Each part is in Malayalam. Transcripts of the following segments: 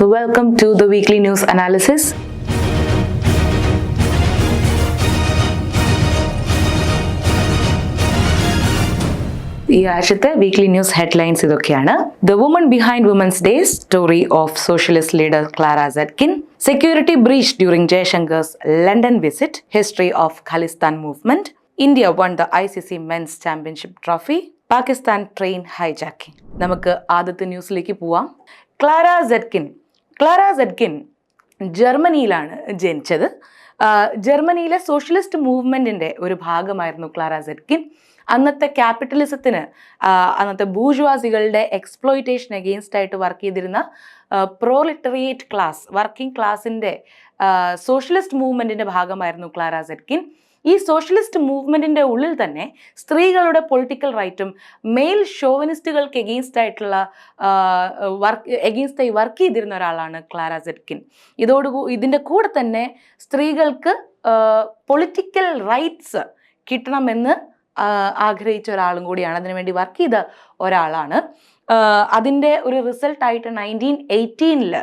So, welcome to the weekly news analysis. ഈ ആഴ്ചത്തെ വീക്ക്ലി ന്യൂസ് ഹെഡ്ലൈൻസ് ഇതൊക്കെയാണ്. The woman behind women's day story of socialist leader Clara Zetkin security breach during Jaishankar's London visit history of Khalistan movement India one the I C C men's championship trophy Pakistan train hijacking നമുക്ക് ആദ്യത്തെ ന്യൂസിലേക്ക് പോവാം. ക്ലാര സെറ്റ്കിൻ ക്ലാര സെഡ്കിൻ ജർമ്മനിയിലാണ് ജനിച്ചത്. ജർമ്മനിയിലെ സോഷ്യലിസ്റ്റ് മൂവ്മെന്റിന്റെ ഒരു ഭാഗമായിരുന്നു ക്ലാര സെഡ്കിൻ. അന്നത്തെ ക്യാപിറ്റലിസത്തിന് അന്നത്തെ ബൂർഷ്വാസികളുടെ എക്സ്പ്ലോയിറ്റേഷൻ അഗെയിൻസ്റ്റ് ആയിട്ട് വർക്ക് ചെയ്തിരുന്ന പ്രോലിറ്ററിയേറ്റ് ക്ലാസ് വർക്കിംഗ് ക്ലാസിന്റെ സോഷ്യലിസ്റ്റ് മൂവ്മെന്റിന്റെ ഭാഗമായിരുന്നു ക്ലാര സെറ്റ്കിൻ ഈ സോഷ്യലിസ്റ്റ് മൂവ്മെന്റിന്റെ ഉള്ളിൽ തന്നെ സ്ത്രീകളുടെ പൊളിറ്റിക്കൽ റൈറ്റും മെയിൽ ഷോവനിസ്റ്റുകൾക്ക് എഗെയിൻസ്റ്റ് ആയിട്ടുള്ള വർക്ക് എഗെയിൻസ്റ്റ് ആയി വർക്ക് ചെയ്തിരുന്ന ഒരാളാണ് ക്ലാര സെറ്റ്കിൻ. ഇതോട് ഇതിന്റെ കൂടെ തന്നെ സ്ത്രീകൾക്ക് പൊളിറ്റിക്കൽ റൈറ്റ്സ് കിട്ടണമെന്ന് ആഗ്രഹിച്ച ഒരാളും കൂടിയാണ്. അതിനുവേണ്ടി വർക്ക് ചെയ്ത ഒരാളാണ് അതിന്റെ ഒരു റിസൾട്ടായിട്ട് നയന്റീൻ എയ്റ്റീനിൽ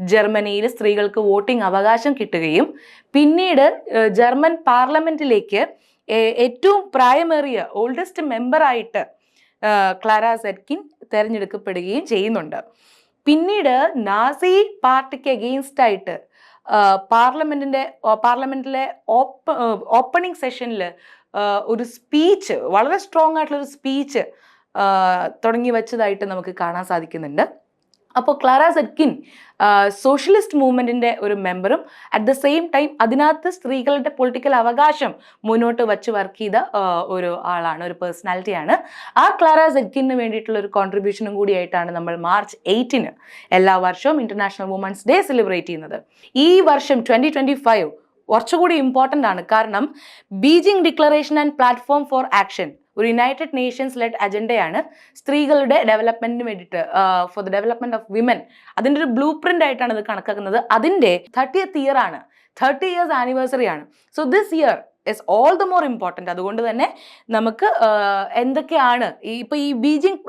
ജർമ്മനിയിൽ സ്ത്രീകൾക്ക് വോട്ടിംഗ് അവകാശം കിട്ടുകയും പിന്നീട് ജർമ്മൻ പാർലമെന്റിലേക്ക് ഏറ്റവും പ്രായമേറിയ ഓൾഡസ്റ്റ് മെമ്പറായിട്ട് ക്ലാര സെറ്റ്കിൻ തിരഞ്ഞെടുക്കപ്പെടുകയും ചെയ്യുന്നുണ്ട്. പിന്നീട് നാസി പാർട്ടിക്ക് എഗെയിൻസ്റ്റ് ആയിട്ട് പാർലമെന്റിന്റെ പാർലമെന്റിലെ ഓപ്പ ഓപ്പണിംഗ് സെഷനിൽ ഒരു സ്പീച്ച് വളരെ സ്ട്രോങ് ആയിട്ടുള്ള ഒരു സ്പീച്ച് തുടങ്ങി വച്ചതായിട്ട് നമുക്ക് കാണാൻ സാധിക്കുന്നുണ്ട്. അപ്പോൾ ക്ലാര സെറ്റ്കിൻ സോഷ്യലിസ്റ്റ് മൂവ്മെന്റിന്റെ ഒരു മെമ്പറും അറ്റ് ദ സെയിം ടൈം അതിനകത്ത് സ്ത്രീകളുടെ പൊളിറ്റിക്കൽ അവകാശം മുന്നോട്ട് വച്ച് വർക്ക് ചെയ്ത ഒരു ആളാണ് ഒരു പേഴ്സണാലിറ്റിയാണ് ആ ക്ലാര സെറ്റ്കിന് വേണ്ടിയിട്ടുള്ള ഒരു കോൺട്രിബ്യൂഷനും കൂടിയായിട്ടാണ് നമ്മൾ മാർച്ച് എയ്റ്റിന് എല്ലാ വർഷവും ഇന്റർനാഷണൽ വുമൻസ് ഡേ സെലിബ്രേറ്റ് ചെയ്യുന്നത്. ഈ വർഷം ട്വന്റി ട്വന്റി ഫൈവ് കുറച്ചുകൂടി ഇമ്പോർട്ടന്റ് ആണ്. കാരണം Beijing declaration and platform for action ഒരു യുണൈറ്റഡ് നേഷൻസ് ലെഡ് അജണ്ടയാണ് സ്ത്രീകളുടെ ഡെവലപ്മെന്റിന് വേണ്ടിയിട്ട് for the development of women അതിന്റെ ഒരു ബ്ലൂ പ്രിന്റ് ആയിട്ടാണ് ഇത് കണക്കാക്കുന്നത്. അതിന്റെ തേർട്ടിയത്ത് ഇയർ ആണ്. തേർട്ടി ഇയേഴ്സ് ആനിവേഴ്സറി ആണ്. So this year is all the more important അതുകൊണ്ട് തന്നെ നമുക്ക് എന്തൊക്കെയാണ് ഈ ഇപ്പോൾ ഈ ബീജിംഗ്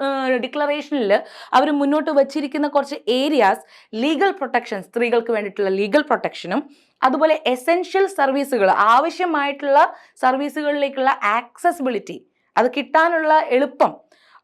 ഡിക്ലറേഷനിൽ അവർ മുന്നോട്ട് വച്ചിരിക്കുന്ന കുറച്ച് ഏരിയാസ് ലീഗൽ പ്രൊട്ടക്ഷൻ സ്ത്രീകൾക്ക് വേണ്ടിയിട്ടുള്ള ലീഗൽ പ്രൊട്ടക്ഷനും അതുപോലെ എസെൻഷ്യൽ സർവീസുകൾ ആവശ്യമായിട്ടുള്ള സർവീസുകളിലേക്കുള്ള ആക്സസിബിലിറ്റി അത് കിട്ടാനുള്ള എളുപ്പം.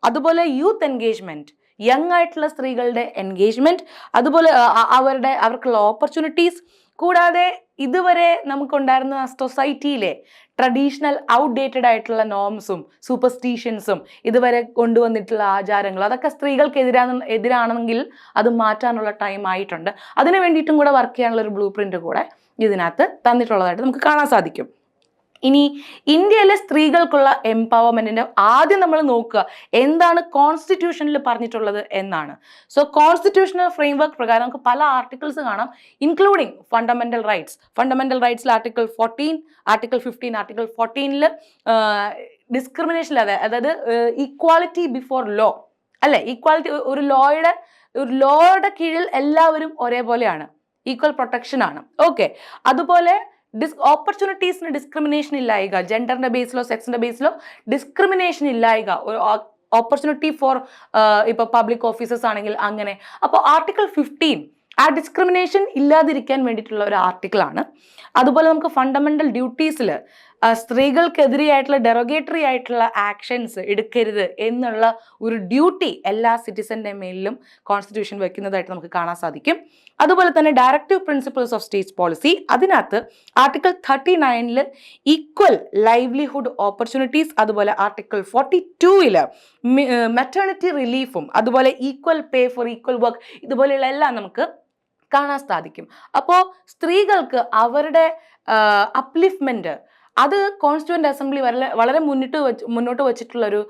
അതുപോലെ യൂത്ത് എൻഗേജ്മെന്റ് യങ് ആയിട്ടുള്ള സ്ത്രീകളുടെ എൻഗേജ്മെന്റ് അതുപോലെ അവരുടെ അവർക്കുള്ള ഓപ്പർച്യൂണിറ്റീസ് കൂടാതെ ഇതുവരെ നമുക്കുണ്ടായിരുന്ന സൊസൈറ്റിയിലെ ട്രഡീഷണൽ ഔട്ട്ഡേറ്റഡ് ആയിട്ടുള്ള നോംസും സൂപ്പർസ്റ്റീഷ്യൻസും ഇതുവരെ കൊണ്ടുവന്നിട്ടുള്ള ആചാരങ്ങൾ അതൊക്കെ സ്ത്രീകൾക്ക് എതിരാണ് എതിരാണെങ്കിൽ അത് മാറ്റാനുള്ള ടൈം ആയിട്ടുണ്ട്. അതിന് വേണ്ടിയിട്ടും കൂടെ വർക്ക് ചെയ്യാനുള്ള ഒരു ബ്ലൂ പ്രിന്റ് കൂടെ ഇതിനകത്ത് തന്നിട്ടുള്ളതായിട്ട് നമുക്ക് കാണാൻ സാധിക്കും. ഇനി ഇന്ത്യയിലെ സ്ത്രീകൾക്കുള്ള എംപവർമെന്റിന്റെ ആദ്യം നമ്മൾ നോക്കുക എന്താണ് കോൺസ്റ്റിറ്റ്യൂഷനിൽ പറഞ്ഞിട്ടുള്ളത് എന്നാണ്. സോ കോൺസ്റ്റിറ്റ്യൂഷണൽ ഫ്രെയിംവർക്ക് പ്രകാരം നമുക്ക് പല ആർട്ടിക്കിൾസ് കാണാം including fundamental rights fundamental റൈറ്റ്സിൽ article fourteen article fifteen article ഫോർട്ടീനിൽ discrimination അതെ അതായത് ഈക്വാലിറ്റി ബിഫോർ ലോ അല്ലെ? ഈക്വാലിറ്റി ഒരു ലോയുടെ ഒരു ലോയുടെ കീഴിൽ എല്ലാവരും ഒരേപോലെയാണ്. ഈക്വൽ പ്രൊട്ടക്ഷൻ ആണ്. ഓക്കെ അതുപോലെ ഡിസ് ഓപ്പർച്യൂണിറ്റീസിന് ഡിസ്ക്രിമിനേഷൻ ഇല്ലായിക. ജെൻഡറിന്റെ ബേസിലോ സെക്സിന്റെ ബേസിലോ ഡിസ്ക്രിമിനേഷൻ ഇല്ലായിക. ഒരു ഓപ്പർച്യൂണിറ്റി ഫോർ ഇപ്പോൾ പബ്ലിക് ഓഫീസേഴ്സ് ആണെങ്കിൽ അങ്ങനെ. അപ്പോൾ ആർട്ടിക്കിൾ ഫിഫ്റ്റീൻ ആ ഡിസ്ക്രിമിനേഷൻ ഇല്ലാതിരിക്കാൻ വേണ്ടിയിട്ടുള്ള ഒരു ആർട്ടിക്കിളാണ് അതുപോലെ നമുക്ക് ഫണ്ടമെന്റൽ ഡ്യൂട്ടീസിൽ സ്ത്രീകൾക്കെതിരെയായിട്ടുള്ള ഡെറോഗേറ്ററി ആയിട്ടുള്ള ആക്ഷൻസ് എടുക്കരുത് എന്നുള്ള ഒരു ഡ്യൂട്ടി എല്ലാ സിറ്റിസന്റെ മേലിലും കോൺസ്റ്റിറ്റ്യൂഷൻ വെക്കുന്നതായിട്ട് നമുക്ക് കാണാൻ സാധിക്കും. അതുപോലെ തന്നെ directive principles of state policy അതിനകത്ത് ആർട്ടിക്കിൾ തേർട്ടി നയനിൽ ഈക്വൽ ലൈവ്ലിഹുഡ് ഓപ്പർച്യൂണിറ്റീസ് അതുപോലെ ആർട്ടിക്കിൾ ഫോർട്ടി ടൂവിൽ മെറ്റേണിറ്റി റിലീഫും അതുപോലെ equal pay for equal work ഇതുപോലെയുള്ള എല്ലാം നമുക്ക് കാണാൻ സാധിക്കും. അപ്പോൾ സ്ത്രീകൾക്ക് അവരുടെ അപ്ലിഫ്മെന്റ് അത് കോൺസ്റ്റിറ്റ്യൂവന്റ് അസംബ്ലി വളരെ വളരെ മുന്നിട്ട് വെച്ച് മുന്നോട്ട് വെച്ചിട്ടുള്ള ഒരു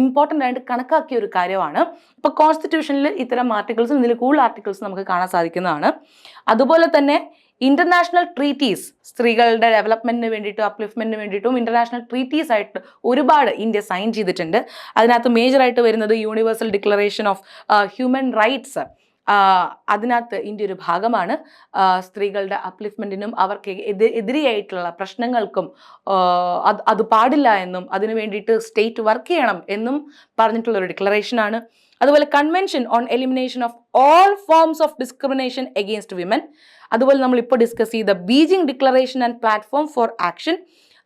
ഇമ്പോർട്ടന്റ് ആയിട്ട് കണക്കാക്കിയ ഒരു കാര്യമാണ്. ഇപ്പോൾ കോൺസ്റ്റിറ്റ്യൂഷനിൽ ഇത്തരം ആർട്ടിക്കിൾസും ഇതിൽ കൂടുതൽ ആർട്ടിക്കിൾസ് നമുക്ക് കാണാൻ സാധിക്കുന്നതാണ്. അതുപോലെ തന്നെ ഇന്റർനാഷണൽ ട്രീറ്റീസ് സ്ത്രീകളുടെ ഡെവലപ്മെന്റിന് വേണ്ടിയിട്ടും അപ്ലിഫ്മെന്റിന് വേണ്ടിയിട്ടും ഇന്റർനാഷണൽ ട്രീറ്റീസ് ആയിട്ട് ഒരുപാട് ഇന്ത്യ സൈൻ ചെയ്തിട്ടുണ്ട്. അതിനകത്ത് മേജറായിട്ട് വരുന്നത് universal declaration of human rights അതിനകത്ത് ഇന്ത്യ ഒരു ഭാഗമാണ് സ്ത്രീകളുടെ അപ്ലിഫ്മെന്റിനും അവർക്ക് എതി എതിരെയായിട്ടുള്ള പ്രശ്നങ്ങൾക്കും അത് അത് പാടില്ല എന്നും അതിനു വേണ്ടിയിട്ട് സ്റ്റേറ്റ് വർക്ക് ചെയ്യണം എന്നും പറഞ്ഞിട്ടുള്ള ഒരു ഡിക്ലറേഷനാണ് അതുപോലെ convention on elimination of all forms of discrimination against women അതുപോലെ നമ്മൾ ഇപ്പോൾ ഡിസ്കസ് ചെയ്ത Beijing declaration and platform for action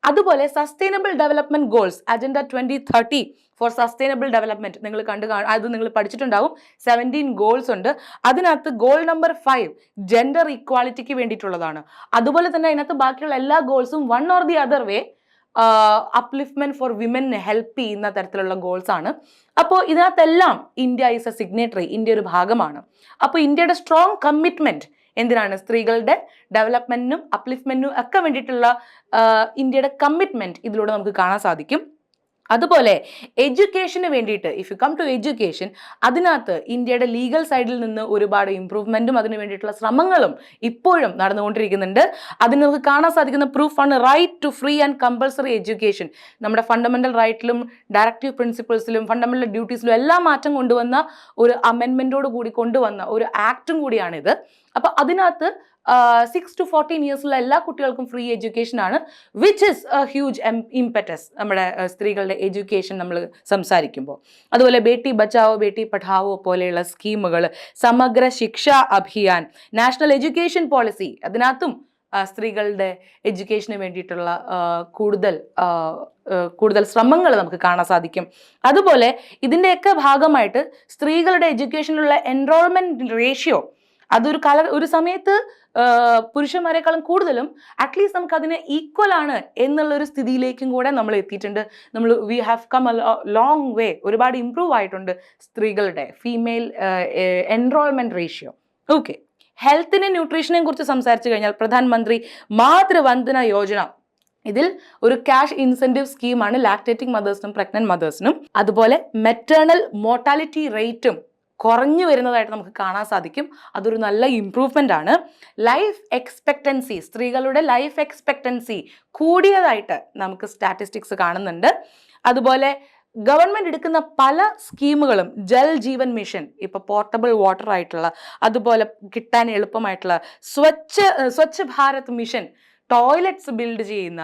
അതുപോലെ sustainable development goals agenda twenty thirty for sustainable development നിങ്ങൾ കണ്ടു കാണും അത് നിങ്ങൾ പഠിച്ചിട്ടുണ്ടാവും. സെവന്റീൻ ഗോൾസ് ഉണ്ട്. അതിനകത്ത് ഗോൾ നമ്പർ ഫൈവ് ജെൻഡർ ഇക്വാളിറ്റിക്ക് വേണ്ടിയിട്ടുള്ളതാണ്. അതുപോലെ തന്നെ അതിനകത്ത് ബാക്കിയുള്ള എല്ലാ ഗോൾസും one or the other way upliftment for women help ചെയ്യുന്ന തരത്തിലുള്ള ഗോൾസ് ആണ്. അപ്പോൾ ഇതിനകത്തെല്ലാം India is a signatory India ഒരു ഭാഗമാണ്. അപ്പോൾ ഇന്ത്യയുടെ സ്ട്രോങ് കമ്മിറ്റ്മെന്റ് എന്തിനാണ്? സ്ത്രീകളുടെ ഡെവലപ്മെന്റിനും അപ്ലിഫ്മെന്റിനും ഒക്കെ വേണ്ടിയിട്ടുള്ള ഇന്ത്യയുടെ കമ്മിറ്റ്മെന്റ് ഇതിലൂടെ നമുക്ക് കാണാൻ സാധിക്കും. അതുപോലെ എഡ്യൂക്കേഷന് വേണ്ടിയിട്ട് if you come to education അതിനകത്ത് ഇന്ത്യയുടെ ലീഗൽ സൈഡിൽ നിന്ന് ഒരുപാട് ഇമ്പ്രൂവ്മെന്റും അതിന് വേണ്ടിയിട്ടുള്ള ശ്രമങ്ങളും ഇപ്പോഴും നടന്നുകൊണ്ടിരിക്കുന്നുണ്ട്. അതിന് നമുക്ക് കാണാൻ സാധിക്കുന്ന പ്രൂഫാണ് right to free and compulsory education നമ്മുടെ ഫണ്ടമെന്റൽ റൈറ്റിലും ഡയറക്റ്റീവ് പ്രിൻസിപ്പിൾസിലും ഫണ്ടമെന്റൽ ഡ്യൂട്ടീസിലും എല്ലാം മാറ്റം കൊണ്ടുവന്ന ഒരു അമെൻമെന്റോട് കൂടി കൊണ്ടുവന്ന ഒരു ആക്ടും കൂടിയാണിത്. അപ്പോൾ അതിനകത്ത് സിക്സ് ടു ഫോർട്ടീൻ ഇയേഴ്സിലുള്ള എല്ലാ കുട്ടികൾക്കും ഫ്രീ എഡ്യൂക്കേഷൻ ആണ് which is a huge impetus നമ്മുടെ സ്ത്രീകളുടെ എഡ്യൂക്കേഷൻ നമ്മൾ സംസാരിക്കുമ്പോൾ അതുപോലെ ബേട്ടി ബച്ചാവോ ബേട്ടി പഠാവോ പോലെയുള്ള സ്കീമുകൾ സമഗ്ര ശിക്ഷാ അഭിയാൻ നാഷണൽ എഡ്യൂക്കേഷൻ പോളിസി അതിനകത്തും സ്ത്രീകളുടെ എഡ്യൂക്കേഷന് വേണ്ടിയിട്ടുള്ള കൂടുതൽ കൂടുതൽ ശ്രമങ്ങൾ നമുക്ക് കാണാൻ സാധിക്കും. അതുപോലെ ഇതിന്റെയൊക്കെ ഭാഗമായിട്ട് സ്ത്രീകളുടെ എഡ്യൂക്കേഷനിലുള്ള എൻറോൾമെന്റ് റേഷ്യോ അതൊരു കല ഒരു സമയത്ത് പുരുഷന്മാരെക്കാളും കൂടുതലും അറ്റ്ലീസ്റ്റ് നമുക്ക് അതിനെ ഈക്വൽ ആണ് എന്നുള്ള ഒരു സ്ഥിതിയിലേക്കും കൂടെ നമ്മൾ എത്തിയിട്ടുണ്ട്. നമ്മൾ we have come a long way ഒരുപാട് ഇമ്പ്രൂവ് ആയിട്ടുണ്ട് സ്ത്രീകളുടെ ഫീമെയിൽ എൻറോൾമെന്റ് റേഷ്യോ ഓക്കെ ഹെൽത്തിനെ ന്യൂട്രീഷനെ കുറിച്ച് സംസാരിച്ചു കഴിഞ്ഞാൽ പ്രധാനമന്ത്രി മാതൃവന്ദന യോജന. ഇതിൽ ഒരു ക്യാഷ് ഇൻസെന്റീവ് സ്കീമാണ് ലാക്ടേറ്റിംഗ് മദേഴ്സിനും പ്രഗ്നന്റ് മദേഴ്സിനും അതുപോലെ മെറ്റേണൽ മോർട്ടാലിറ്റി റേറ്റും കുറഞ്ഞു വരുന്നതായിട്ട് നമുക്ക് കാണാൻ സാധിക്കും. അതൊരു നല്ല ഇമ്പ്രൂവ്മെന്റ് ആണ്. ലൈഫ് എക്സ്പെക്റ്റൻസി സ്ത്രീകളുടെ ലൈഫ് എക്സ്പെക്റ്റൻസി കൂടിയതായിട്ട് നമുക്ക് സ്റ്റാറ്റിസ്റ്റിക്സ് കാണുന്നുണ്ട്. അതുപോലെ ഗവൺമെന്റ് എടുക്കുന്ന പല സ്കീമുകളും ജൽ ജീവൻ മിഷൻ ഇപ്പോൾ പോർട്ടബിൾ വാട്ടർ ആയിട്ടുള്ള അതുപോലെ കിട്ടാൻ എളുപ്പമായിട്ടുള്ള Swachh Swachh Bharat mission toilets build ചെയ്യുന്ന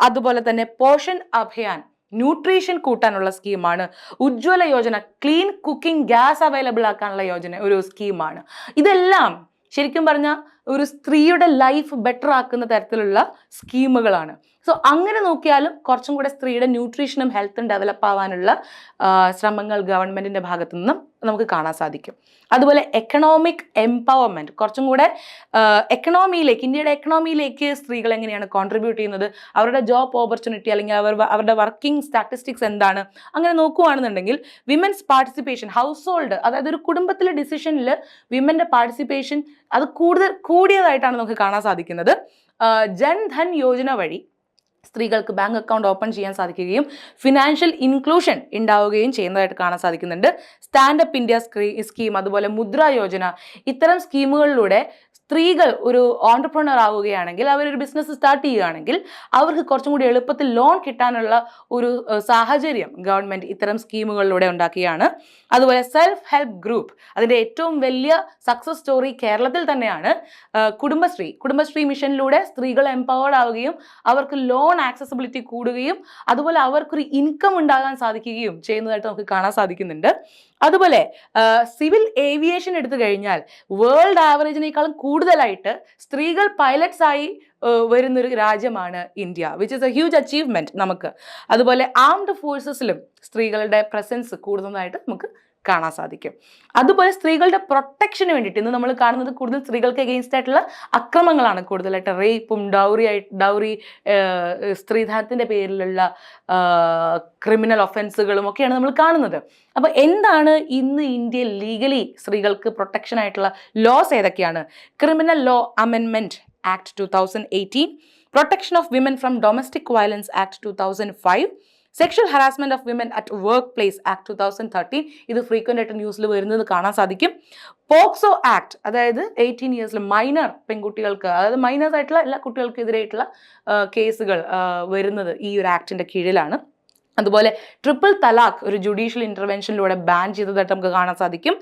അതുപോലെ തന്നെ പോഷൻ അഭിയാൻ ന്യൂട്രീഷൻ കൂട്ടാനുള്ള സ്കീമാണ്. Ujjwala Yojana clean cooking gas available ആക്കാനുള്ള യോജന ഒരു സ്കീമാണ്. ഇതെല്ലാം ശരിക്കും പറഞ്ഞാൽ ഒരു സ്ത്രീയുടെ ലൈഫ് ബെറ്റർ ആക്കുന്ന തരത്തിലുള്ള സ്കീമുകളാണ്. സോ അങ്ങനെ നോക്കിയാലും കുറച്ചും കൂടെ സ്ത്രീയുടെ ന്യൂട്രീഷനും ഹെൽത്തും ഡെവലപ്പ് ആവാനുള്ള ശ്രമങ്ങൾ ഗവൺമെന്റിന്റെ ഭാഗത്തു നിന്നും നമുക്ക് കാണാൻ സാധിക്കും. അതുപോലെ എക്കണോമിക് എംപവർമെന്റ് കുറച്ചും കൂടെ എക്കണോമിയിലേക്ക് ഇന്ത്യയുടെ എക്കണോമിയിലേക്ക് സ്ത്രീകൾ എങ്ങനെയാണ് കോൺട്രിബ്യൂട്ട് ചെയ്യുന്നത്? അവരുടെ ജോബ് ഓപ്പർച്യൂണിറ്റി അല്ലെങ്കിൽ അവർ അവരുടെ വർക്കിംഗ് സ്റ്റാറ്റിസ്റ്റിക്സ് എന്താണ്? അങ്ങനെ നോക്കുകയാണെന്നുണ്ടെങ്കിൽ വിമൻസ് പാർട്ടിസിപ്പേഷൻ ഹൗസ് ഹോൾഡ് അതായത് ഒരു കുടുംബത്തിലെ ഡിസിഷനിൽ വിമന്റെ പാർട്ടിസിപ്പേഷൻ അത് കൂടുതൽ കൂടിയതായിട്ടാണ് നമുക്ക് കാണാൻ സാധിക്കുന്നത്. ജൻധൻ യോജന വഴി സ്ത്രീകൾക്ക് ബാങ്ക് അക്കൗണ്ട് ഓപ്പൺ ചെയ്യാൻ സാധിക്കുകയും ഫിനാൻഷ്യൽ ഇൻക്ലൂഷൻ ഉണ്ടാവുകയും ചെയ്യുന്നതായിട്ട് കാണാൻ സാധിക്കുന്നുണ്ട്. സ്റ്റാൻഡപ്പ് ഇന്ത്യ സ്കീം അതുപോലെ മുദ്ര യോജന ഇത്തരം സ്കീമുകളിലൂടെ സ്ത്രീകൾ ഒരു ഓണ്ടർപ്രണർ ആവുകയാണെങ്കിൽ അവരൊരു ബിസിനസ് സ്റ്റാർട്ട് ചെയ്യുകയാണെങ്കിൽ അവർക്ക് കുറച്ചും കൂടി എളുപ്പത്തിൽ ലോൺ കിട്ടാനുള്ള ഒരു സാഹചര്യം ഗവൺമെന്റ് ഇത്തരം സ്കീമുകളിലൂടെ ഉണ്ടാക്കുകയാണ് അതുപോലെ സെൽഫ് ഹെൽപ്പ് ഗ്രൂപ്പ് അതിന്റെ ഏറ്റവും വലിയ സക്സസ് സ്റ്റോറി കേരളത്തിൽ തന്നെയാണ്. കുടുംബശ്രീ. കുടുംബശ്രീ മിഷനിലൂടെ സ്ത്രീകൾ എംപവേർഡ് ആവുകയും അവർക്ക് ലോൺ ആക്സസിബിലിറ്റി കൂടുകയും അതുപോലെ അവർക്കൊരു ഇൻകം ഉണ്ടാകാൻ സാധിക്കുകയും ചെയ്യുന്നതായിട്ട് നമുക്ക് കാണാൻ സാധിക്കുന്നുണ്ട്. അതുപോലെ സിവിൽ ഏവിയേഷൻ എടുത്തു കഴിഞ്ഞാൽ വേൾഡ് ആവറേജിനേക്കാളും കൂടുതലായിട്ട് സ്ത്രീകൾ പൈലറ്റ്സ് ആയി വരുന്നൊരു രാജ്യമാണ് India which is a huge achievement നമുക്ക്. അതുപോലെ ആംഡ് ഫോഴ്സസിലും സ്ത്രീകളുടെ പ്രസൻസ് കൂടുന്നതായിട്ട് നമുക്ക് കാണാൻ സാധിക്കും. അതുപോലെ സ്ത്രീകളുടെ പ്രൊട്ടക്ഷന് വേണ്ടിയിട്ട് ഇന്ന് നമ്മൾ കാണുന്നത് കൂടുതൽ സ്ത്രീകൾക്ക് എഗെയിൻസ്റ്റ് ആയിട്ടുള്ള അക്രമങ്ങളാണ് കൂടുതലായിട്ട്. റേപ്പും ഡൗറി ആയി ഡൗറി സ്ത്രീധനത്തിന്റെ പേരിലുള്ള ക്രിമിനൽ ഒഫൻസുകളും ഒക്കെയാണ് നമ്മൾ കാണുന്നത്. അപ്പോൾ എന്താണ് ഇന്ന് ഇന്ത്യയിൽ ലീഗലി സ്ത്രീകൾക്ക് പ്രൊട്ടക്ഷൻ ആയിട്ടുള്ള ലോസ് ഏതൊക്കെയാണ്? Criminal law അമെൻമെന്റ് act two thousand eighteen protection of women from domestic violence act two thousand five sexual harassment of women at workplace act two thousand thirteen ഇത് ഫ്രീക്വന്റ് ആയിട്ട് ന്യൂസിൽ വരുന്നത് കാണാൻ സാധിക്കും. പോക്സോ ആക്ട് അതായത് എയ്റ്റീൻ ഇയേഴ്സിൽ മൈനർ പെൺകുട്ടികൾക്ക് അതായത് മൈനേഴ്സ് ആയിട്ടുള്ള എല്ലാ കുട്ടികൾക്കെതിരായിട്ടുള്ള കേസുകൾ വരുന്നത് ഈ ഒരു ആക്ടിന്റെ കീഴിലാണ്. അതുപോലെ ട്രിപ്പിൾ തലാഖ് ഒരു ജുഡീഷ്യൽ ഇന്റർവെൻഷനിലൂടെ ബാൻ ചെയ്തതായിട്ട് നമുക്ക് കാണാൻ സാധിക്കും.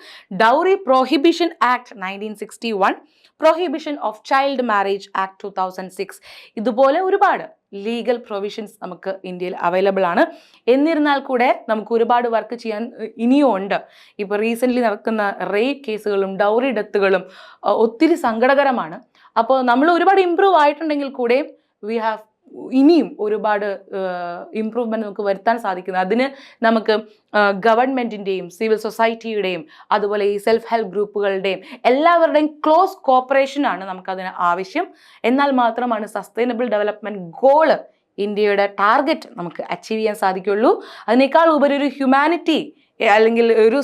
Dowry prohibition act nineteen sixty one prohibition of child marriage act two thousand six ഇതുപോലെ ഒരുപാട് ലീഗൽ പ്രൊവിഷൻസ് നമുക്ക് ഇന്ത്യയിൽ അവൈലബിൾ ആണ്. എന്നിരുന്നാൽ കൂടെ നമുക്ക് ഒരുപാട് വർക്ക് ചെയ്യാൻ ഇനിയും ഉണ്ട്. ഇപ്പോൾ റീസെന്റ്ലി നടക്കുന്ന റേപ്പ് കേസുകളും ഡൗറി ഡെത്തുകളും ഒത്തിരി സങ്കടകരമാണ്. അപ്പോൾ നമ്മൾ ഒരുപാട് ഇമ്പ്രൂവ് ആയിട്ടുണ്ടെങ്കിൽ കൂടെയും വി ഹാവ് ഇനിയും ഒരുപാട് ഇമ്പ്രൂവ്മെന്റ് നമുക്ക് വരുത്താൻ സാധിക്കുന്നത് അതിന് നമുക്ക് ഗവൺമെന്റിന്റെയും സിവിൽ സൊസൈറ്റിയുടെയും അതുപോലെ ഈ സെൽഫ് ഹെൽപ്പ് ഗ്രൂപ്പുകളുടെയും എല്ലാവരുടെയും ക്ലോസ് കോപ്പറേഷൻ ആണ് നമുക്കതിന് ആവശ്യം. എന്നാൽ മാത്രമാണ് സസ്റ്റൈനബിൾ ഡെവലപ്മെന്റ് ഗോൾ ഇന്ത്യയുടെ ടാർഗറ്റ് നമുക്ക് അച്ചീവ് ചെയ്യാൻ സാധിക്കുള്ളൂ. അതിനേക്കാൾ ഉപരി ഒരു ഹ്യൂമാനിറ്റി അല്ലെങ്കിൽ ഒരു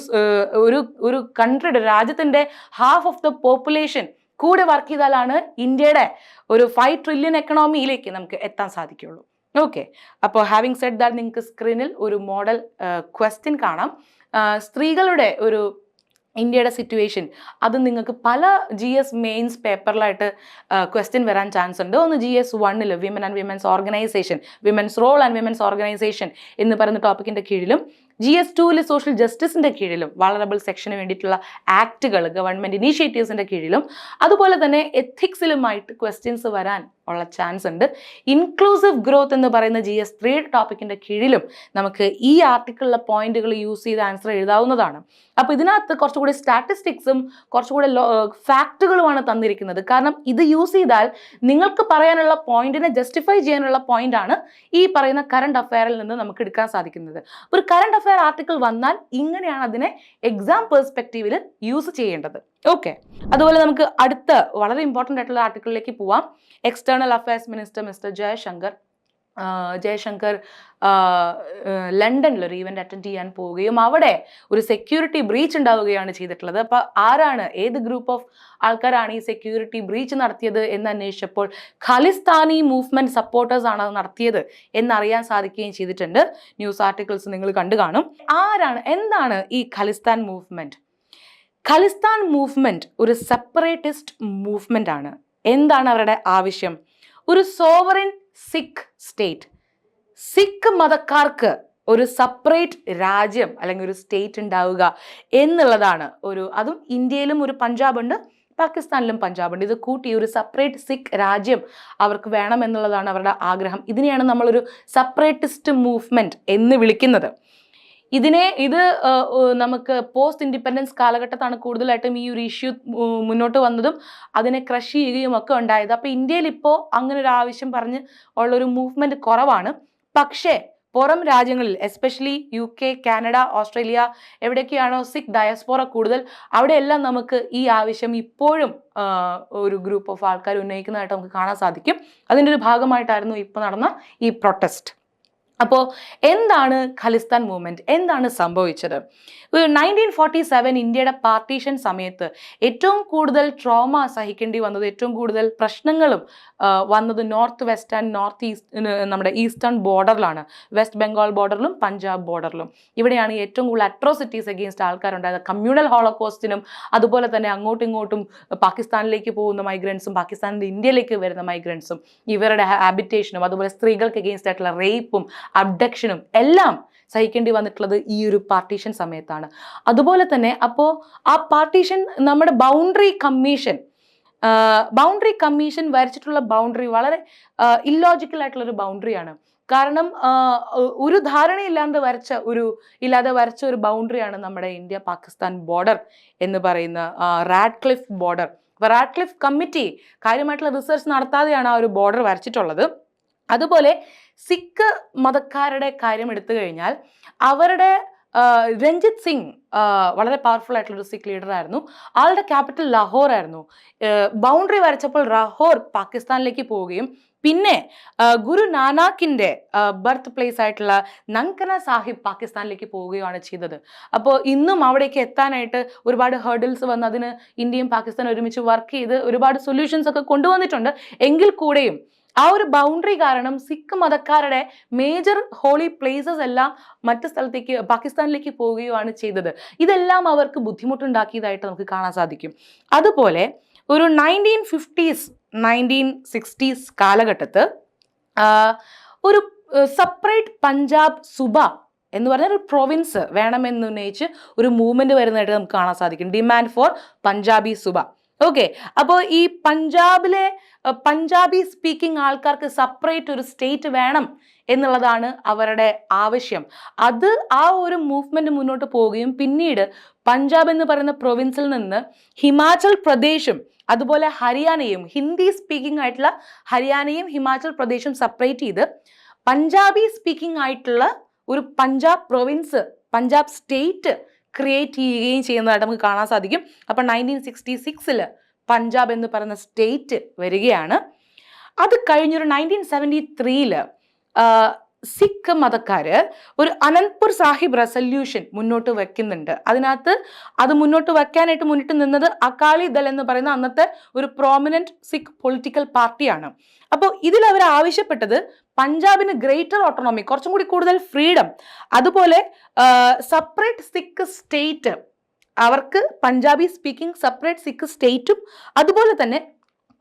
ഒരു ഒരു കൺട്രിയുടെ രാജ്യത്തിന്റെ ഹാഫ് ഓഫ് ദ പോപ്പുലേഷൻ കൂടെ വർക്ക് ചെയ്താലാണ് ഇന്ത്യയുടെ ഒരു ഫൈവ് ട്രില്യൺ എക്കണോമിയിലേക്ക് നമുക്ക് എത്താൻ സാധിക്കുള്ളൂ ഓക്കെ അപ്പോൾ ഹാവിങ് സെഡ് ദാറ്റ് നിങ്ങൾക്ക് സ്ക്രീനിൽ ഒരു മോഡൽ ക്വസ്റ്റ്യൻ കാണാം. സ്ത്രീകളുടെ ഒരു ഇന്ത്യയുടെ സിറ്റുവേഷൻ അത് നിങ്ങൾക്ക് പല ജി എസ് മെയിൻസ് പേപ്പറിലായിട്ട് ക്വസ്റ്റ്യൻ വരാൻ ചാൻസ് ഉണ്ട്. ഒന്ന് ജി എസ് വണ്ണിൽ women and women's organisation women's role and women's organisation എന്ന് പറയുന്ന ടോപ്പിക്കിന്റെ കീഴിലും ജി എസ് ടുവിൽ സോഷ്യൽ ജസ്റ്റിസിന്റെ കീഴിലും വളറബിൾ സെക്ഷന് വേണ്ടിയിട്ടുള്ള ആക്റ്റുകൾ ഗവൺമെന്റ് ഇനീഷ്യേറ്റീവ്സിന്റെ കീഴിലും അതുപോലെ തന്നെ എത്തിക്സിലുമായിട്ട് ക്വസ്റ്റ്യൻസ് വരാൻ ഉള്ള ചാൻസ് ഉണ്ട്. ഇൻക്ലൂസീവ് ഗ്രോത്ത് എന്ന് പറയുന്ന ജി എസ് ത്രീ ടോപ്പിക്കിന്റെ കീഴിലും നമുക്ക് ഈ ആർട്ടിക്കിളിലെ പോയിന്റുകൾ യൂസ് ചെയ്ത് ആൻസർ എഴുതാവുന്നതാണ്. അപ്പോൾ ഇതിനകത്ത് കുറച്ചുകൂടി സ്റ്റാറ്റിസ്റ്റിക്സും കുറച്ചുകൂടി ഫാക്റ്റുകളുമാണ് തന്നിരിക്കുന്നത്. കാരണം ഇത് യൂസ് ചെയ്താൽ നിങ്ങൾക്ക് പറയാനുള്ള പോയിന്റിനെ ജസ്റ്റിഫൈ ചെയ്യാനുള്ള ആണ് ഈ പറയുന്ന കറണ്ട് അഫയറിൽ നിന്ന് നമുക്ക് എടുക്കാൻ സാധിക്കുന്നത്. ഒരു കറണ്ട് അഫയർ ആർട്ടിക്കിൾ വന്നാൽ ഇങ്ങനെയാണ് അതിനെ എക്സാം പെർസ്പെക്റ്റീവിൽ യൂസ് ചെയ്യേണ്ടത്. ഓക്കെ അതുപോലെ നമുക്ക് അടുത്ത വളരെ ഇമ്പോർട്ടന്റ് ആയിട്ടുള്ള ആർട്ടിക്കിളിലേക്ക് പോവാം. External affairs minister mister Jaishankar. Jaishankar ലണ്ടനിൽ ഒരു ഈവന്റ് അറ്റൻഡ് ചെയ്യാൻ പോവുകയും അവിടെ ഒരു സെക്യൂരിറ്റി ബ്രീച്ച് ഉണ്ടാവുകയാണ് ചെയ്തിട്ടുള്ളത്. അപ്പോൾ ആരാണ് ഏത് ഗ്രൂപ്പ് ഓഫ് ആൾക്കാരാണ് ഈ സെക്യൂരിറ്റി ബ്രീച്ച് നടത്തിയത് എന്ന് അന്വേഷിച്ചപ്പോൾ ഖാലിസ്ഥാനി മൂവ്മെന്റ് സപ്പോർട്ടേഴ്സ് ആണ് അത് നടത്തിയത് എന്നറിയാൻ സാധിക്കുകയും ചെയ്തിട്ടുണ്ട്. ന്യൂസ് ആർട്ടിക്കിൾസ് നിങ്ങൾ കണ്ടു കാണും. ആരാണ് എന്താണ് ഈ ഖലിസ്ഥാൻ മൂവ്മെന്റ് ഖലിസ്ഥാൻ മൂവ്മെന്റ് ഒരു സെപ്പറേറ്റിസ്റ്റ് മൂവ്മെന്റ് ആണ്. എന്താണ് അവരുടെ ആവശ്യം? ഒരു സോവറിൻ സിഖ് സ്റ്റേറ്റ് സിഖ് മതക്കാർക്ക് ഒരു സെപ്പറേറ്റ് രാജ്യം അല്ലെങ്കിൽ ഒരു സ്റ്റേറ്റ് ഉണ്ടാവുക എന്നുള്ളതാണ് ഒരു അതും ഇന്ത്യയിലും ഒരു പഞ്ചാബ് ഉണ്ട് പാകിസ്ഥാനിലും പഞ്ചാബ് ഉണ്ട്. ഇത് കൂട്ടി ഒരു സെപ്പറേറ്റ് സിഖ് രാജ്യം അവർക്ക് വേണം എന്നുള്ളതാണ് അവരുടെ ആഗ്രഹം. ഇതിനെയാണ് നമ്മളൊരു സെപ്പറേറ്റിസ്റ്റ് മൂവ്മെന്റ് എന്ന് വിളിക്കുന്നത്. ഇതിനെ ഇത് നമുക്ക് പോസ്റ്റ് ഇൻഡിപെൻഡൻസ് കാലഘട്ടത്താണ് കൂടുതലായിട്ടും ഈ ഒരു ഇഷ്യൂ മുന്നോട്ട് വന്നതും അതിനെ ക്രഷ് ചെയ്യുകയും ഒക്കെ ഉണ്ടായത്. അപ്പോൾ ഇന്ത്യയിൽ ഇപ്പോൾ അങ്ങനെ ഒരു ആവശ്യം പറഞ്ഞ് ഉള്ളൊരു മൂവ്മെന്റ് കുറവാണ്. പക്ഷേ പുറം രാജ്യങ്ങളിൽ especially U K Canada Australia എവിടെയൊക്കെയാണോ Sikh diaspora കൂടുതൽ അവിടെയെല്ലാം നമുക്ക് ഈ ആവശ്യം ഇപ്പോഴും ഒരു ഗ്രൂപ്പ് ഓഫ് ആൾക്കാർ ഉന്നയിക്കുന്നതായിട്ട് നമുക്ക് കാണാൻ സാധിക്കും. അതിന്റെ ഒരു ഭാഗമായിട്ടായിരുന്നു ഇപ്പോൾ നടന്ന ഈ പ്രൊട്ടസ്റ്റ് അപ്പോൾ എന്താണ് ഖലിസ്ഥാൻ മൂവ്മെന്റ് എന്താണ് സംഭവിച്ചത്? നയന്റീൻ ഫോർട്ടി സെവൻ ഇന്ത്യയുടെ പാർട്ടീഷൻ സമയത്ത് ഏറ്റവും കൂടുതൽ ട്രോമ സഹിക്കേണ്ടി വന്നത് ഏറ്റവും കൂടുതൽ പ്രശ്നങ്ങളും വന്നത് north west and north east നമ്മുടെ ഈസ്റ്റേൺ ബോർഡറിലാണ് വെസ്റ്റ് ബംഗാൾ ബോർഡറിലും പഞ്ചാബ് ബോർഡറിലും ഇവിടെയാണ് ഏറ്റവും കൂടുതൽ അട്രോസിറ്റീസ് അഗെയിൻസ്റ്റ് ആൾക്കാരുണ്ടായത്. കമ്മ്യൂണൽ ഹോളോകോസ്റ്റിനും അതുപോലെ തന്നെ അങ്ങോട്ടും ഇങ്ങോട്ടും പാകിസ്ഥാനിലേക്ക് പോകുന്ന മൈഗ്രൻസും പാകിസ്ഥാനിൽ ഇന്ത്യയിലേക്ക് വരുന്ന മൈഗ്രൻസും ഇവരുടെ ഹാബിറ്റേഷനും അതുപോലെ സ്ത്രീകൾക്ക് അഗെയിൻസ്റ്റ് ആയിട്ടുള്ള റേപ്പും അബ്ഡക്ഷനും എല്ലാം സഹിക്കേണ്ടി വന്നിട്ടുള്ളത് ഈ ഒരു പാർട്ടീഷൻ സമയത്താണ്. അതുപോലെ തന്നെ അപ്പോൾ ആ പാർട്ടീഷൻ നമ്മുടെ ബൗണ്ടറി കമ്മീഷൻ ബൗണ്ടറി കമ്മീഷൻ വരച്ചിട്ടുള്ള ബൗണ്ടറി വളരെ ഇല്ലോജിക്കൽ ആയിട്ടുള്ള ഒരു ബൗണ്ടറിയാണ് കാരണം ഒരു ധാരണയില്ലാതെ വരച്ച ഒരു ഇല്ലാതെ വരച്ച ഒരു ബൗണ്ടറിയാണ് നമ്മുടെ ഇന്ത്യ പാകിസ്ഥാൻ ബോർഡർ എന്ന് പറയുന്ന റാഡ്ക്ലിഫ് ബോർഡർ അപ്പോൾ റാഡ്ക്ലിഫ് കമ്മിറ്റി കാര്യമായിട്ടുള്ള റിസർച്ച് നടത്താതെയാണ് ആ ഒരു ബോർഡർ വരച്ചിട്ടുള്ളത്. അതുപോലെ സിഖ് മതക്കാരുടെ കാര്യം എടുത്തു കഴിഞ്ഞാൽ അവരുടെ രഞ്ജിത് സിംഗ് വളരെ പവർഫുൾ ആയിട്ടുള്ള ഒരു സിഖ് ലീഡർ ആയിരുന്നു. ആളുടെ ക്യാപിറ്റൽ ലാഹോർ ആയിരുന്നു. ബൗണ്ടറി വരച്ചപ്പോൾ ലാഹോർ പാകിസ്ഥാനിലേക്ക് പോവുകയും പിന്നെ ഗുരു നാനാക്കിന്റെ ബർത്ത് പ്ലേസ് ആയിട്ടുള്ള നങ്കന സാഹിബ് പാകിസ്ഥാനിലേക്ക് പോവുകയാണ് ചെയ്തത്. അപ്പോൾ ഇന്നും അവിടേക്ക് എത്താനായിട്ട് ഒരുപാട് ഹേർഡിൽസ് വന്ന് അതിന് ഇന്ത്യയും പാകിസ്ഥാനും ഒരുമിച്ച് വർക്ക് ചെയ്ത് ഒരുപാട് സൊല്യൂഷൻസ് ഒക്കെ കൊണ്ടുവന്നിട്ടുണ്ട്. എങ്കിൽ കൂടെയും ആ ഒരു ബൗണ്ടറി കാരണം സിഖ് മതക്കാരുടെ മേജർ ഹോളി പ്ലേസസ് എല്ലാം മറ്റു സ്ഥലത്തേക്ക് പാകിസ്ഥാനിലേക്ക് പോവുകയുമാണ് ചെയ്തത്. ഇതെല്ലാം അവർക്ക് ബുദ്ധിമുട്ടുണ്ടാക്കിയതായിട്ട് നമുക്ക് കാണാൻ സാധിക്കും. അതുപോലെ ഒരു നയന്റീൻ ഫിഫ്റ്റീസ് നയന്റീൻ സിക്സ്റ്റീസ് കാലഘട്ടത്ത് ഒരു സെപ്പറേറ്റ് പഞ്ചാബ് സുബ എന്ന് പറഞ്ഞാൽ ഒരു പ്രൊവിൻസ് വേണമെന്ന് ഉന്നയിച്ച് ഒരു മൂവ്മെന്റ് വരുന്നതായിട്ട് നമുക്ക് കാണാൻ സാധിക്കും. Demand for Punjabi Suba okay അപ്പോൾ ഈ പഞ്ചാബിലെ പഞ്ചാബി സ്പീക്കിംഗ് ആൾക്കാർക്ക് സെപ്പറേറ്റ് ഒരു സ്റ്റേറ്റ് വേണം എന്നുള്ളതാണ് അവരുടെ ആവശ്യം. അത് ആ ഒരു മൂവ്മെന്റ് മുന്നോട്ട് പോവുകയും പിന്നീട് പഞ്ചാബ് എന്ന് പറയുന്ന പ്രൊവിൻസിൽ നിന്ന് ഹിമാചൽ പ്രദേശും അതുപോലെ ഹരിയാനയും ഹിന്ദി സ്പീക്കിംഗ് ആയിട്ടുള്ള ഹരിയാനയും ഹിമാചൽ പ്രദേശും സെപ്പറേറ്റ് ചെയ്ത് പഞ്ചാബി സ്പീക്കിംഗ് ആയിട്ടുള്ള ഒരു Punjab province Punjab state create ചെയ്യുകയും ചെയ്യുന്നതായിട്ട് നമുക്ക് കാണാൻ സാധിക്കും. അപ്പം നയന്റീൻ സിക്സ്റ്റി സിക്സിൽ പഞ്ചാബ് എന്ന് പറയുന്ന സ്റ്റേറ്റ് വരികയാണ്. അത് കഴിഞ്ഞൊരു നയന്റീൻ സെവന്റി ത്രീയിൽ സിഖ് മതക്കാര് ഒരു അനന്ത്പൂർ സാഹിബ് റെസല്യൂഷൻ മുന്നോട്ട് വെക്കുന്നുണ്ട്. അതിനകത്ത് അത് മുന്നോട്ട് വെക്കാനായിട്ട് മുന്നിട്ട് നിന്നത് അകാലി ദൾ എന്ന് പറയുന്ന അന്നത്തെ ഒരു പ്രോമിനന്റ് സിഖ് പൊളിറ്റിക്കൽ പാർട്ടിയാണ് അപ്പോൾ ഇതിൽ അവർ ആവശ്യപ്പെട്ടത് പഞ്ചാബിന് ഗ്രേറ്റർ ഓട്ടോണോമി കുറച്ചും കൂടി കൂടുതൽ ഫ്രീഡം അതുപോലെ സെപ്പറേറ്റ് സിഖ് സ്റ്റേറ്റ് അവർക്ക് പഞ്ചാബി സ്പീക്കിംഗ് സെപ്പറേറ്റ് സിഖ് സ്റ്റേറ്റും അതുപോലെ തന്നെ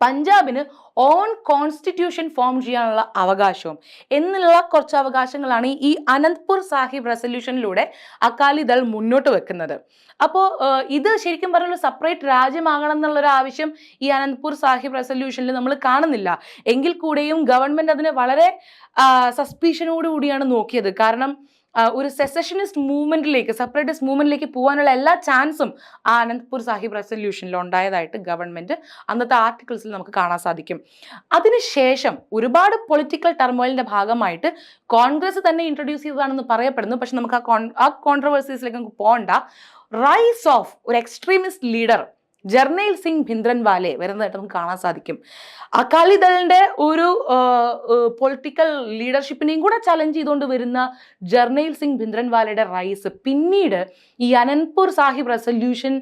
പഞ്ചാബിന് ഓൺ കോൺസ്റ്റിറ്റ്യൂഷൻ ഫോം ചെയ്യാനുള്ള അവകാശവും. എന്നുള്ള കുറച്ച് അവകാശങ്ങളാണ് ഈ അനന്ത്പൂർ സാഹിബ് റെസൊല്യൂഷനിലൂടെ അകാലിദൾ മുന്നോട്ട് വെക്കുന്നത്. അപ്പോൾ ഇത് ശരിക്കും പറഞ്ഞാൽ സെപ്പറേറ്റ് രാജ്യമാകണം എന്നുള്ളൊരു ആവശ്യം ഈ അനന്ത്പൂർ സാഹിബ് റെസൊല്യൂഷനിൽ നമ്മൾ കാണുന്നില്ല. എങ്കിൽ കൂടെയും ഗവൺമെന്റ് അതിനെ വളരെ സസ്പീഷനോടുകൂടിയാണ് നോക്കിയത്. കാരണം ഒരു സെസഷനിസ്റ്റ് മൂവ്മെന്റിലേക്ക് സെപ്പറേറ്റിസ്റ്റ് മൂവ്മെന്റിലേക്ക് പോകാനുള്ള എല്ലാ ചാൻസും ആ സാഹിബ് റെസൊല്യൂഷനിൽ ഉണ്ടായതായിട്ട് ഗവൺമെന്റ് അന്നത്തെ ആർട്ടിക്കിൾസിൽ നമുക്ക് കാണാൻ സാധിക്കും. അതിനുശേഷം ഒരുപാട് പൊളിറ്റിക്കൽ ടർമോയിലിന്റെ ഭാഗമായിട്ട് കോൺഗ്രസ് തന്നെ ഇൻട്രൊഡ്യൂസ് ചെയ്തതാണെന്ന് പറയപ്പെടുന്നു. പക്ഷെ നമുക്ക് ആ കോൺ ആ കോൺട്രവേഴ്സീസിലേക്ക് പോകണ്ട റൈസ് ഓഫ് ഒരു എക്സ്ട്രീമിസ്റ്റ് ലീഡർ ജർണേൽ സിംഗ് ഭിന്ദ്രൻവാലെ വരുന്നതായിട്ട് നമുക്ക് കാണാൻ സാധിക്കും. അകാലിദളിന്റെ ഒരു പൊളിറ്റിക്കൽ ലീഡർഷിപ്പിനെയും കൂടെ ചലഞ്ച് ചെയ്തുകൊണ്ട് വരുന്ന ജർണേൽ സിംഗ് ഭിന്ദ്രൻവാലയുടെ റൈസ് പിന്നീട് ഈ അനന്ത്പൂർ സാഹിബ് റെസൊല്യൂഷൻ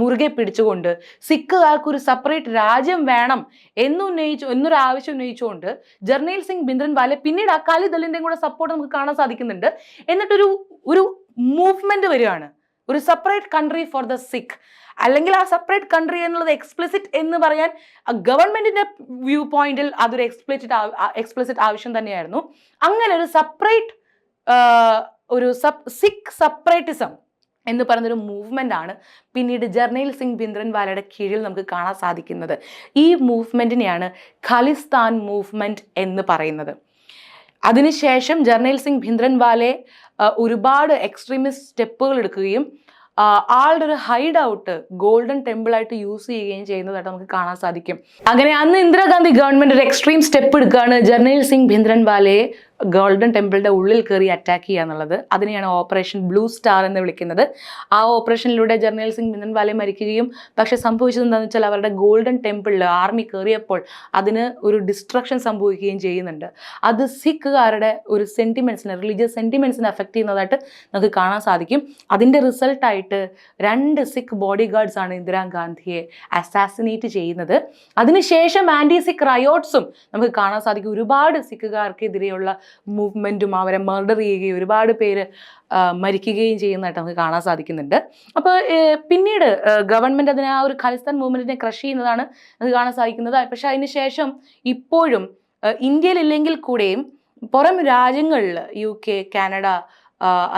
മുറുകെ പിടിച്ചുകൊണ്ട് സിഖുകാർക്ക് ഒരു സെപ്പറേറ്റ് രാജ്യം വേണം എന്നുന്നയിച്ചു എന്നൊരു ആവശ്യം ഉന്നയിച്ചുകൊണ്ട് ജർണേൽ സിംഗ് ഭിന്ദ്രൻവാലെ പിന്നീട് അകാലിദളിന്റെയും കൂടെ സപ്പോർട്ട് നമുക്ക് കാണാൻ സാധിക്കുന്നുണ്ട്. എന്നിട്ടൊരു ഒരു മൂവ്മെന്റ് വരികയാണ്. ഒരു separate country for the Sikh അല്ലെങ്കിൽ ആ സെപ്പറേറ്റ് കൺട്രി എന്നുള്ളത് എക്സ്പ്ലിസിറ്റ് എന്ന് പറയാൻ ഗവൺമെന്റിന്റെ വ്യൂ പോയിന്റിൽ അതൊരു എക്സ്പ്ലിസിറ്റ് എക്സ്പ്ലിസിറ്റ് ആവശ്യം തന്നെയായിരുന്നു. അങ്ങനെ ഒരു സെപ്പറേറ്റ് ഒരു സബ് സിഖ് സെപ്പറേറ്റിസം എന്ന് പറയുന്നൊരു മൂവ്മെന്റ് ആണ് പിന്നീട് ജർണയിൽ സിംഗ് ഭിന്ദ്രൻവാലയുടെ കീഴിൽ നമുക്ക് കാണാൻ സാധിക്കുന്നത്. ഈ മൂവ്മെന്റിനെയാണ് ഖാലിസ്ഥാൻ മൂവ്മെന്റ് എന്ന് പറയുന്നത്. അതിനുശേഷം ജർണയിൽ സിംഗ് ഭിന്ദ്രൻവാലെ ഒരുപാട് എക്സ്ട്രീമിസ്റ്റ് സ്റ്റെപ്പുകൾ എടുക്കുകയും ആളുടെ ഒരു ഹൈഡ് ഔട്ട് ഗോൾഡൻ ടെമ്പിൾ ആയിട്ട് യൂസ് ചെയ്യുകയും ചെയ്യുന്നതായിട്ട് നമുക്ക് കാണാൻ സാധിക്കും. അങ്ങനെ അന്ന് ഇന്ദിരാഗാന്ധി ഗവൺമെന്റ് ഒരു എക്സ്ട്രീം സ്റ്റെപ്പ് എടുക്കുകയാണ്. ജർണയിൽ സിംഗ് ഭിന്ദ്രൻവാലയെ ഗോൾഡൻ ടെമ്പിളിന്റെ ഉള്ളിൽ കയറി അറ്റാക്ക് ചെയ്യുക എന്നുള്ളത്. അതിനെയാണ് ഓപ്പറേഷൻ ബ്ലൂ സ്റ്റാർ എന്ന് വിളിക്കുന്നത്. ആ ഓപ്പറേഷനിലൂടെ ജർണൽ സിംഗ് ഭിന്ദ്രൻവാലെ മരിക്കുകയും പക്ഷേ സംഭവിച്ചത് എന്താണെന്ന് വെച്ചാൽ അവരുടെ ഗോൾഡൻ ടെമ്പിളിൽ ആർമി കയറിയപ്പോൾ അതിന് ഒരു ഡിസ്ട്രക്ഷൻ സംഭവിക്കുകയും ചെയ്യുന്നുണ്ട്. അത് സിഖുകാരുടെ ഒരു സെന്റിമെൻസിനെ റിലീജിയസ് സെന്റിമെൻസിനെ അഫക്റ്റ് ചെയ്യുന്നതായിട്ട് നമുക്ക് കാണാൻ സാധിക്കും. അതിന്റെ റിസൾട്ടായിട്ട് രണ്ട് സിഖ് ബോഡി ഗാർഡ്സാണ് ഇന്ദിരാഗാന്ധിയെ അസാസിനേറ്റ് ചെയ്യുന്നത്. അതിനുശേഷം ആന്റി സിഖ് റയോട്ട്സും നമുക്ക് കാണാൻ സാധിക്കും. ഒരുപാട് സിഖുകാർക്കെതിരെയുള്ള മൂവ്മെന്റും അവരെ മർഡർ ചെയ്യുകയും ഒരുപാട് പേര് മരിക്കുകയും ചെയ്യുന്നതായിട്ട് നമുക്ക് കാണാൻ സാധിക്കുന്നുണ്ട്. അപ്പോൾ പിന്നീട് ഗവൺമെന്റ് അതിനെ ആ ഒരു ഖലിസ്ഥാൻ മൂവ്മെന്റിനെ ക്രഷ് ചെയ്യുന്നതാണ് നമുക്ക് കാണാൻ സാധിക്കുന്നത്. പക്ഷേ അതിന് ശേഷം ഇപ്പോഴും ഇന്ത്യയിലില്ലെങ്കിൽ കൂടെയും പുറം രാജ്യങ്ങളിൽ യു കെ കാനഡ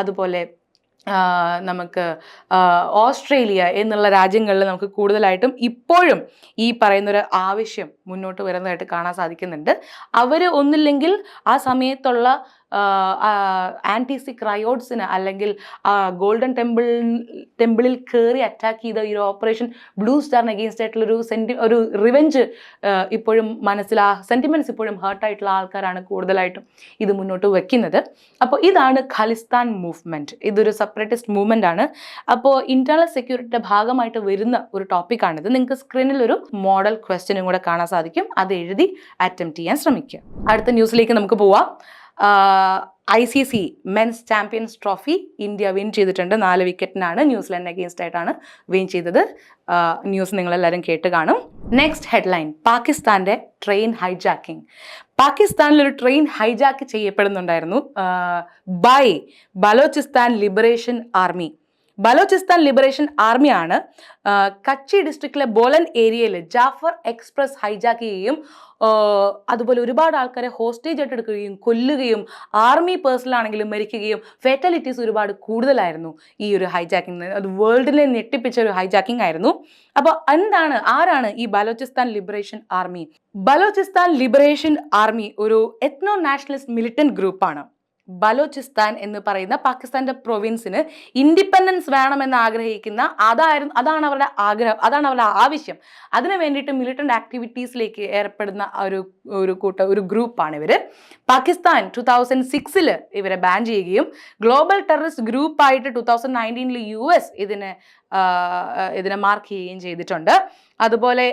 അതുപോലെ നമുക്ക് ഓസ്ട്രേലിയ എന്നുള്ള രാജ്യങ്ങളിൽ നമുക്ക് കൂടുതലായിട്ടും ഇപ്പോഴും ഈ പറയുന്നൊരു ആവശ്യം മുന്നോട്ട് വരുന്നതായിട്ട് കാണാൻ സാധിക്കുന്നുണ്ട്. അവർ ഒന്നില്ലെങ്കിൽ ആ സമയത്തുള്ള ആന്റി സിക് റയോഡ്സിന് അല്ലെങ്കിൽ ഗോൾഡൻ ടെമ്പിൾ ടെമ്പിളിൽ കയറി അറ്റാക്ക് ചെയ്ത ഒരു ഓപ്പറേഷൻ ബ്ലൂ സ്റ്റാറിന് അഗെയിൻസ്റ്റ് ആയിട്ടുള്ള ഒരു സെന്റി ഒരു റിവെഞ്ച് ഇപ്പോഴും മനസ്സിൽ ആ സെന്റിമെന്റ്സ് ഇപ്പോഴും ഹേർട്ടായിട്ടുള്ള ആൾക്കാരാണ് കൂടുതലായിട്ടും ഇത് മുന്നോട്ട് വയ്ക്കുന്നത് അപ്പോൾ ഇതാണ് ഖലിസ്ഥാൻ മൂവ്മെന്റ് ഇതൊരു സെപ്പറേറ്റിസ്റ്റ് മൂവ്മെന്റ് ആണ്. അപ്പോൾ ഇന്റേണൽ സെക്യൂരിറ്റിയുടെ ഭാഗമായിട്ട് വരുന്ന ഒരു ടോപ്പിക്കാണിത് നിങ്ങൾക്ക് സ്ക്രീനിൽ ഒരു മോഡൽ ക്വസ്റ്റ്യനും കൂടെ കാണാൻ സാധിക്കും. അത് എഴുതി അറ്റംപ്റ്റ് ചെയ്യാൻ ശ്രമിക്കുക. അടുത്ത ന്യൂസിലേക്ക് നമുക്ക് പോവാം. I C C men's Champions Trophy India win ചെയ്തിട്ടുണ്ട്. നാല് വിക്കറ്റിനാണ് ന്യൂസിലാൻഡ് അഗെയിൻസ്റ്റ് ആയിട്ടാണ് വിൻ ചെയ്തത്. ന്യൂസ് നിങ്ങളെല്ലാവരും കേട്ട് കാണും. നെക്സ്റ്റ് ഹെഡ്ലൈൻ പാകിസ്ഥാന്റെ ട്രെയിൻ ഹൈജാക്കിംഗ് പാകിസ്ഥാനിൽ ഒരു train hijack ചെയ്യപ്പെടുന്നുണ്ടായിരുന്നു. By Balochistan Liberation Army Balochistan Liberation ആർമിയാണ് Kachhi ഡിസ്ട്രിക്റ്റിലെ ബോലൻ ഏരിയയിൽ ജാഫർ എക്സ്പ്രസ് ഹൈജാക്ക് ചെയ്യുകയും അതുപോലെ ഒരുപാട് ആൾക്കാരെ ഹോസ്റ്റേജ് ആയിട്ട് എടുക്കുകയും കൊല്ലുകയും ആർമി പേഴ്സണൽ ആണെങ്കിലും മരിക്കുകയും ഫെറ്റാലിറ്റീസ് ഒരുപാട് കൂടുതലായിരുന്നു ഈ ഒരു ഹൈജാക്കിംഗ്. അത് വേൾഡിനെ ഞെട്ടിപ്പിച്ച ഒരു ഹൈജാക്കിംഗ് ആയിരുന്നു. അപ്പോൾ എന്താണ് ആരാണ് ഈ Balochistan liberation army? Balochistan liberation army ഒരു എത്നോ നാഷണലിസ്റ്റ് മിലിറ്റന്റ് ഗ്രൂപ്പാണ് ബലോചിസ്ഥാൻ എന്ന് പറയുന്ന പാകിസ്ഥാന്റെ പ്രൊവിൻസിന് ഇൻഡിപെൻഡൻസ് വേണമെന്ന് ആഗ്രഹിക്കുന്ന അതായിരുന്നു അതാണ് അവരുടെ ആഗ്രഹം അതാണ് അവരുടെ ആവശ്യം. അതിനു വേണ്ടിയിട്ട് മിലിറ്റന്റ് ആക്ടിവിറ്റീസിലേക്ക് ഏർപ്പെടുന്ന ഒരു ഒരു കൂട്ട ഒരു ഗ്രൂപ്പാണ് ഇവർ പാകിസ്ഥാൻ ടു തൗസൻഡ് സിക്സിൽ ഇവരെ ബാൻ ചെയ്യുകയും ഗ്ലോബൽ ടെററിസ്റ്റ് ഗ്രൂപ്പായിട്ട് ടു തൗസൻഡ് നയന്റീനിൽ യു എസ് ഇതിനെ ഇതിനെ മാർക്ക് ചെയ്യുകയും ചെയ്തിട്ടുണ്ട്. അതുപോലെ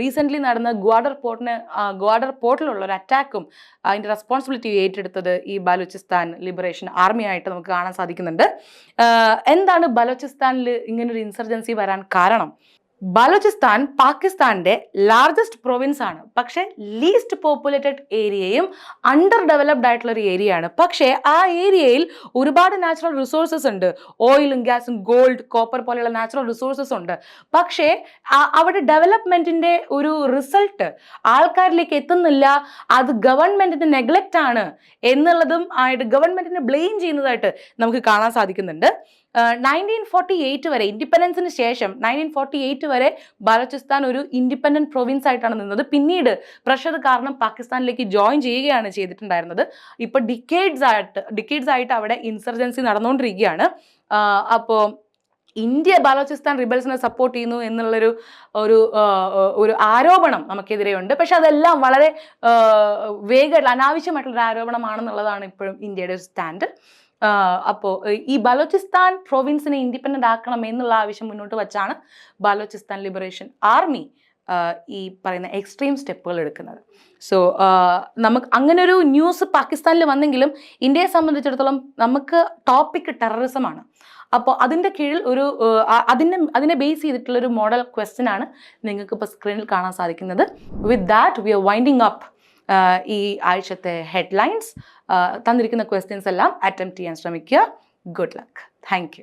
റീസെന്റ്ലി നടന്ന ഗ്വാഡർ പോർട്ടിന് ഗ്വാഡർ പോർട്ടിലുള്ള ഒരു അറ്റാക്കും അതിന്റെ റെസ്പോൺസിബിലിറ്റി ഏറ്റെടുത്തത് ഈ ബലൂചിസ്ഥാൻ ലിബറേഷൻ ആർമി ആയിട്ട് നമുക്ക് കാണാൻ സാധിക്കുന്നുണ്ട്. എന്താണ് ബലോചിസ്ഥാനിൽ ഇങ്ങനൊരു ഇൻസർജൻസി വരാൻ കാരണം? ബലോചിസ്ഥാൻ പാകിസ്ഥാന്റെ ലാർജസ്റ്റ് പ്രൊവിൻസ് ആണ്. പക്ഷേ ലീസ്റ്റ് പോപ്പുലേറ്റഡ് ഏരിയയും അണ്ടർ ഡെവലപ്ഡ് ആയിട്ടുള്ള ഒരു ഏരിയ ആണ്. പക്ഷേ ആ ഏരിയയിൽ ഒരുപാട് നാച്ചുറൽ റിസോഴ്സസ് ഉണ്ട്. ഓയിലും ഗ്യാസും ഗോൾഡ് കോപ്പർ പോലെയുള്ള നാച്ചുറൽ റിസോഴ്സസ് ഉണ്ട്. പക്ഷേ അവിടെ ഡെവലപ്മെന്റിന്റെ ഒരു റിസൾട്ട് ആൾക്കാരിലേക്ക് എത്തുന്നില്ല. അത് ഗവൺമെന്റിന്റെ നെഗ്ലക്റ്റ് ആണ്. എന്നുള്ളതും ആയിട്ട് ഗവൺമെന്റിനെ ബ്ലെയിം ചെയ്യുന്നതായിട്ട് നമുക്ക് കാണാൻ സാധിക്കുന്നുണ്ട്. നയന്റീൻ ഫോർട്ടി എയ്റ്റ് വരെ ഇൻഡിപെൻഡൻസിന് ശേഷം നയന്റീൻ ഫോർട്ടി എയ്റ്റ് വരെ ബലോചിസ്ഥാൻ ഒരു ഇൻഡിപെൻഡന്റ് പ്രൊവിൻസ് ആയിട്ടാണ് നിന്നത്. പിന്നീട് പ്രഷർ കാരണം പാകിസ്ഥാനിലേക്ക് ജോയിൻ ചെയ്യുകയാണ് ചെയ്തിട്ടുണ്ടായിരുന്നത്. ഇപ്പോൾ ഡിക്കേഡ്സ് ആയിട്ട് ഡിക്കേഡ്സ് ആയിട്ട് അവിടെ ഇൻസർജൻസി നടന്നുകൊണ്ടിരിക്കുകയാണ് അപ്പോൾ ഇന്ത്യ ബലോചിസ്ഥാൻ റിബൽസിനെ സപ്പോർട്ട് ചെയ്യുന്നു എന്നുള്ളൊരു ഒരു ഒരു ആരോപണം നമുക്കെതിരെയുണ്ട്. പക്ഷെ അതെല്ലാം വളരെ വേഗമായിട്ടുള്ള അനാവശ്യമായിട്ടുള്ള ഒരു ആരോപണമാണെന്നുള്ളതാണ് ഇപ്പോഴും ഇന്ത്യയുടെ സ്റ്റാൻഡ്. അപ്പോൾ ഈ ബലോചിസ്ഥാൻ പ്രൊവിൻസിനെ ഇൻഡിപെൻഡന്റ് ആക്കണം എന്നുള്ള ആവശ്യം മുന്നോട്ട് വച്ചാണ് ബലോചിസ്ഥാൻ ലിബറേഷൻ ആർമി ഈ പറയുന്ന എക്സ്ട്രീം സ്റ്റെപ്പുകൾ എടുക്കുന്നത്. സോ നമുക്ക് അങ്ങനെ ഒരു ന്യൂസ് പാകിസ്ഥാനിൽ വന്നെങ്കിലും ഇന്ത്യയെ സംബന്ധിച്ചിടത്തോളം നമുക്ക് ടോപ്പിക് ടെററിസമാണ് അപ്പോൾ അതിന്റെ കീഴിൽ ഒരു അതിനെ അതിനെ ബേസ് ചെയ്തിട്ടുള്ള ഒരു മോഡൽ ക്വസ്റ്റ്യൻ ആണ് നിങ്ങൾക്ക് ഇപ്പോൾ സ്ക്രീനിൽ കാണാൻ സാധിക്കുന്നത്. With that we are winding up ഈ ആഴ്ചത്തെ ഹെഡ്ലൈൻസ് തന്നിരിക്കുന്ന ക്വസ്റ്റ്യൻസ് എല്ലാം അറ്റംപ്റ്റ് ചെയ്യാൻ ശ്രമിക്കുക. Good luck thank